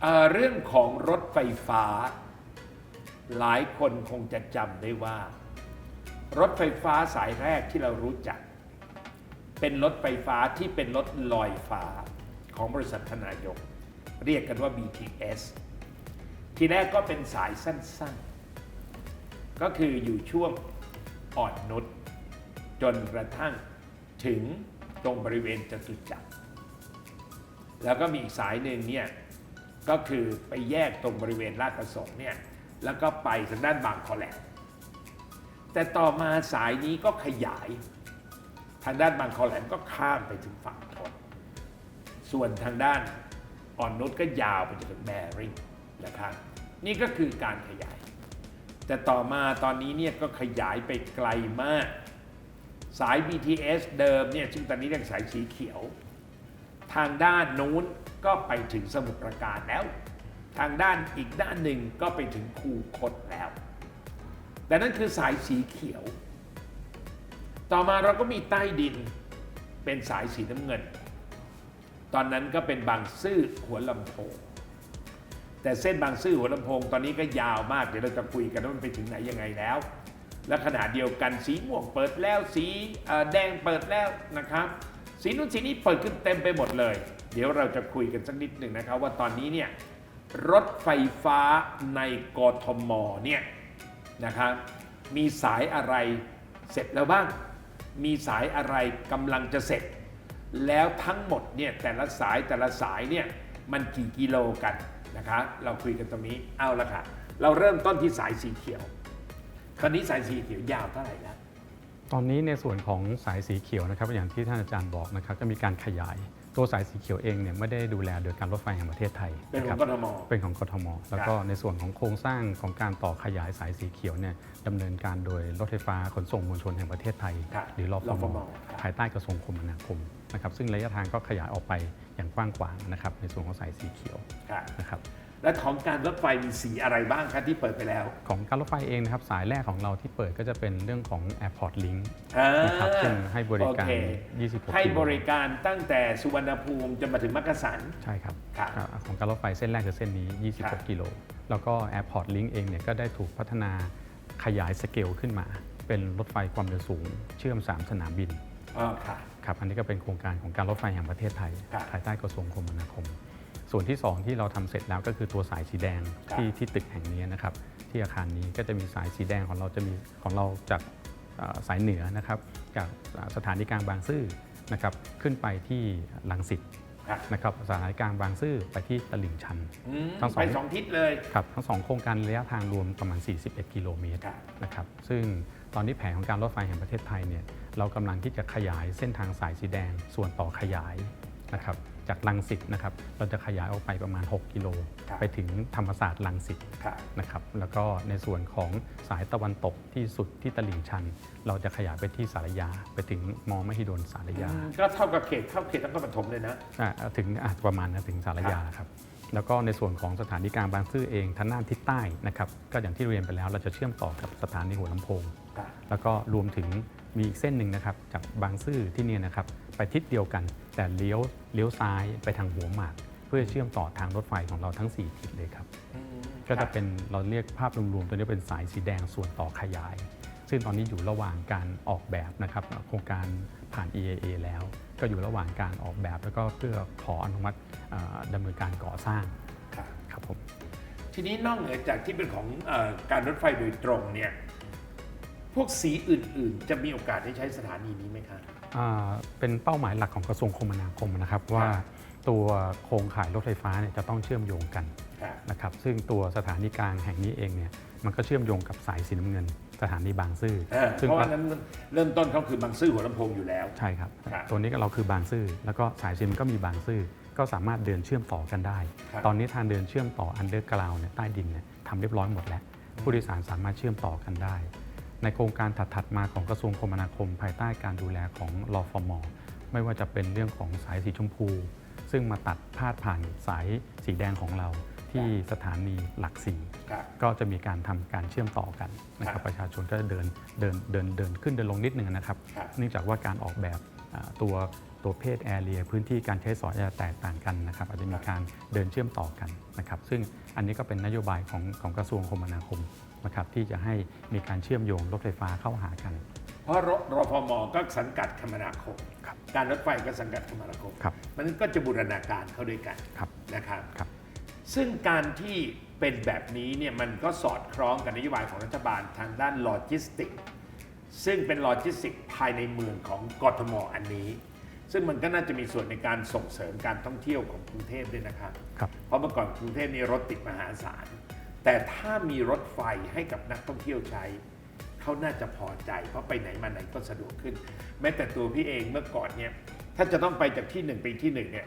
เอ่อเรื่องของรถไฟฟ้า หลายคนคงจะจำได้ว่า รถไฟฟ้าสายแรกที่เรารู้จัก เป็นรถไฟฟ้าที่เป็นรถลอยฟ้าของบริษัทธนายก เรียกกันว่า BTS ทีแรกก็เป็นสายสั้นๆ ก็คืออยู่ช่วงอ่อนนุชจนกระทั่งถึงตรงบริเวณจตุจักรแล้วก็มีอีกสายหนึ่งเนี่ย ก็คือไปแยกตรงบริเวณลาดประสงค์เนี่ยแล้วก็ไปทางด้านบางคอแหลมแต่ต่อมาสายนี้ก็ขยาย ทางด้านบางคอแหลมก็ข้ามไปถึงฝั่งทนส่วนทางด้านอ่อนนุชก็ยาวไปจนถึงแบริ่งนะครับนี่ก็คือการขยาย แต่ต่อมาตอนนี้เนี่ยก็ขยายไปไกลมาก สาย BTS เดิมเนี่ยซึ่งตอนนี้เรียกสายสีเขียว ทางด้านนู้น ก็ไปถึงสมุทรปราการแล้ว ทางด้านอีกด้านหนึ่งก็ไปถึงคูคตแล้วแต่นั่นคือสายสีเขียว ต่อมาเราก็มีใต้ดินเป็นสายสีน้ำเงิน ตอนนั้นก็เป็นบางซื่อหัวลำโพง แต่เส้นบางซื่อหัวลำโพงตอนนี้ก็ยาวมาก เดี๋ยวเราจะคุยกันว่ามันไปถึงไหนยังไงแล้ว และขณะเดียวกันสีม่วงเปิดแล้วสีแดงเปิดแล้วนะครับ สีนู้นสีนี้เปิดขึ้นเต็มไปหมดเลย เดี๋ยวเราจะคุยกันสักนิดหนึ่งนะครับว่าตอนนี้เนี่ยรถไฟฟ้าในกทมเนี่ยนะครับมีสายอะไรเสร็จแล้วบ้าง มีสายอะไรกำลังจะเสร็จ แล้วทั้งหมดเนี่ยแต่ละสายแต่ละสายเนี่ยมันกี่กิโลกันนะคะเราคุยกันตรงนี้เอาละค่ะ เราเริ่มต้นที่สายสีเขียว คราวนี้สายสีเขียวยาวเท่าไหร่แล้ว ตอนนี้ในส่วนของสายสีเขียวนะครับอย่างที่ท่านอาจารย์บอกนะครับก็มีการขยายตัวสายสีเขียวเองเนี่ยไม่ได้ดูแลโดยการรถไฟแห่งประเทศไทยเป็นขคอรังบกทม เป็นของกทม แล้วก็ในส่วนของโครงสร้างของการต่อขยายสายสีเขียวเนี่ยดำเนินการโดยรถไฟฟ้าขนส่งมวลชนแห่งประเทศไทยครับหรือรรฟฟมมครับภายใต้กระทรวงคมนาคมนะครับซึ่งระยะทางก็ขยายออกไปอย่างกว้างขวางนะครับในส่วนของสายสีเขียวค่ะนะครับ และของการรถไฟมีสีอะไรบ้างครับที่เปิดไปแล้ว ของการรถไฟเองนะครับสายแรกของเราที่เปิดก็จะเป็นเรื่องของ Airport Link อ่านะครับซึ่งให้บริการโอเค26ให้กิโลบริการตั้งแต่สุวรรณภูมิจนมาถึงมักกะสันใช่ครับครับครับของการรถไฟเส้นแรกคือเส้นนี้ครับ26 กิโล แล้วก็ Airport Link เองเนี่ยก็ได้ถูกพัฒนาขยายสเกลขึ้นมา เป็นรถไฟความเร็วสูง เชื่อม 3 สนามบินอ๋อค่ะครับอันนี้ก็เป็นโครงการของการรถไฟแห่งประเทศไทยครับภายใต้กระทรวงคมนาคม ส่วนที่ 2 ที่เราทำเสร็จแล้วก็คือตัวสายสีแดงครับที่ที่ตึกแห่งนี้นะครับ ที่อาคารนี้ก็จะมีสายสีแดงของเราจะมีของเราจากเอ่อสายเหนือนะครับ จากสถานีกลางบางซื่อนะครับขึ้นไปที่ลังสิตค่ะนะครับสถานีกลางบางซื่อไปที่ตลิ่งชันอืมทั้งสองไปสองทิศเลยครับทั้งสองโครงการระยะทางรวมประมาณ 41 กิโลเมตรครับนะครับซึ่งตอนนี้แผนของการรถไฟแห่งประเทศไทยเนี่ยเรากำลังที่จะขยายเส้นทางสายสีแดงส่วนต่อขยายนะครับ จากลังสิตนะครับเราจะขยายออกไปประมาณ 6 กิโล ครับไปถึงธรรมศาสตร์ลังสิตค่ะนะครับแล้วก็ในส่วนของสายตะวันตกที่สุดที่ตลิ่งชัน เราจะขยายไปที่สารยา ไปถึงมอมหิดลสารยาก็เท่ากับเขตเข้าเขตนครปฐมเลยนะอ่าถึงอะประมาณนะถึงสารยาครับ แล้วก็ในส่วนของสถานีกลางบางซื่อเองทางด้านทิศใต้นะครับก็อย่างที่เรียนไปแล้วเราจะเชื่อมต่อกับสถานีหัวลำโพงครับแล้วก็รวมถึงมีอีกเส้นหนึ่งนะครับจากบางซื่อที่เนี่ยนะครับไปทิศเดียวกัน แต่เลี้ยวเลี้ยวซ้ายไปทางหัวหมาก เพื่อเชื่อมต่อทางรถไฟของเราทั้ง 4 ทิศเลยครับอืมก็จะเป็นเราเรียกภาพรวมๆตัวนี้เป็นสายสีแดงส่วนต่อขยาย ซึ่งตอนนี้อยู่ระหว่างการออกแบบนะครับโครงการผ่าน EAA แล้ว ก็อยู่ระหว่างการออกแบบ แล้วก็เพื่อขออนุมัติเอ่อดำเนินการก่อสร้างครับครับผมทีนี้นอกเหนือจากที่เป็นของเออการรถไฟโดยตรงเนี่ยพวกสีอื่น ๆ จะมีโอกาสได้ใช้สถานีนี้ไหมครับอ่าเป็นเป้าหมายหลักของกระทรวงคมนาคมนะครับว่าตัวโครงข่ายรถไฟฟ้าเนี่ยจะต้องเชื่อมโยงกันครับนะครับซึ่งตัวสถานีกลางแห่งนี้เองเนี่ยมันก็เชื่อมโยงกับสายสีน้ำเงิน สถานีบางซื่อเออซึ่งเพราะว่านั้นเริ่มต้นเขาคือบางซื่อหัวลำโพงอยู่แล้ว ใช่ครับ ครับตัวนี้ก็เราคือบางซื่อแล้วก็สายสีมันก็มีบางซื่อก็สามารถเดินเชื่อมต่อกันได้ ครับ ตอนนี้ทางเดินเชื่อมต่ออันเดอร์กราวเนี่ยใต้ดินเนี่ยทำเรียบร้อยหมดแล้ว ผู้โดยสารสามารถเชื่อมต่อกันได้ ในโครงการถัดๆมาของกระทรวงคมนาคม ภายใต้การดูแลของรอฟมไม่ว่าจะเป็นเรื่องของสายสีชมพู ซึ่งมาตัดพาดผ่านสายสีแดงของเรา ที่สถานีหลักสี่ครับก็จะมีการทำการเชื่อมต่อกันนะคครัรับบประชาชนก็จะเดินเดินเดินเดินขึ้นเดินลงนิดนึงนะครับครับเนื่องจากว่าการออกแบบอ่าตัวตัวเพศแอเรียพื้นที่การใช้สอยอาจจะแตกต่างกันนะครับอาจจะมีการเดินเชื่อมต่อกันนะครับ ซึ่งอันนี้ก็เป็นนโยบายของของกระทรวงคมนาคมนะครับที่จะให้มีการเชื่อมโยงรถไฟฟ้าเข้าหากัน เพราะรรฟมก็สังกัดคมนาคมครับการรถไฟก็สังกัดคมนาคมครับมันก็จะบูรณาการเข้าด้วยกันครับนะครับครับ ซึ่งการที่เป็นแบบนี้เนี่ยมันก็สอดคล้องกับนโยบายของรัฐบาลทางด้านโลจิสติก ซึ่งเป็นโลจิสติกภายในเมืองของกทมอันนี้ ซึ่งมันก็น่าจะมีส่วนในการส่งเสริมการท่องเที่ยวของกรุงเทพด้วยนะครับ ครับ เพราะเมื่อก่อนกรุงเทพนี่รถติดมหาศาล แต่ถ้ามีรถไฟให้กับนักท่องเที่ยวใช้ เขาน่าจะพอใจ เพราะไปไหนมาไหนก็สะดวกขึ้น แม้แต่ตัวพี่เองเมื่อก่อนเนี่ยถ้าจะต้องไปจากที่หนึ่งไปที่หนึ่งเนี่ย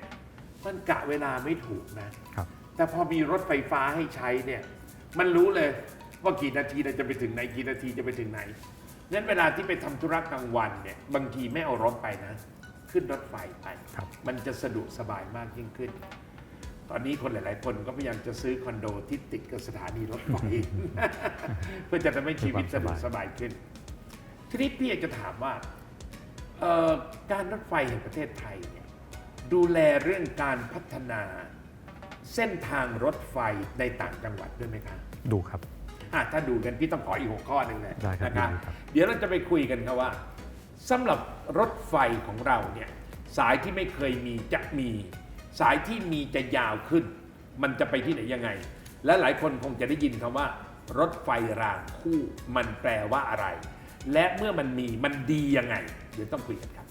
มันกะเวลาไม่ถูกนะครับ แต่พอมีรถไฟฟ้าให้ใช้เนี่ย มันรู้เลยว่ากี่นาทีเราจะไปถึงไหนกี่นาทีจะไปถึงไหนนั้นเวลาที่ไปทำธุระกลางวันเนี่ยบางทีไม่เอารถไปนะ ขึ้นรถไฟไป ครับ มันจะสะดวกสบายมากยิ่งขึ้น ตอนนี้คนหลาย ๆ คนก็พยายามจะซื้อคอนโดที่ติดกับสถานีรถไฟ เพื่อจะทำให้ชีวิตสะดวกสบายขึ้น ทีนี้พี่อยากจะถามว่าเอ่อการรถไฟแห่งประเทศไทยเนี่ยดูแลเรื่องการพัฒนา เส้นทางรถไฟในต่างจังหวัดด้วยไหมคะดูครับ อะถ้าดูกันพี่ต้องขออีกหกข้อหนึ่งเลยได้ครับนะครับยินดีครับ เดี๋ยวเราจะไปคุยกันครับว่าสำหรับรถไฟของเราเนี่ยสายที่ไม่เคยมีจะมี สายที่มีจะยาวขึ้น มันจะไปที่ไหนยังไง และหลายคนคงจะได้ยินคำว่า รถไฟรางคู่มันแปลว่าอะไร และเมื่อมันมีมันดียังไง เดี๋ยวต้องคุยกันครับ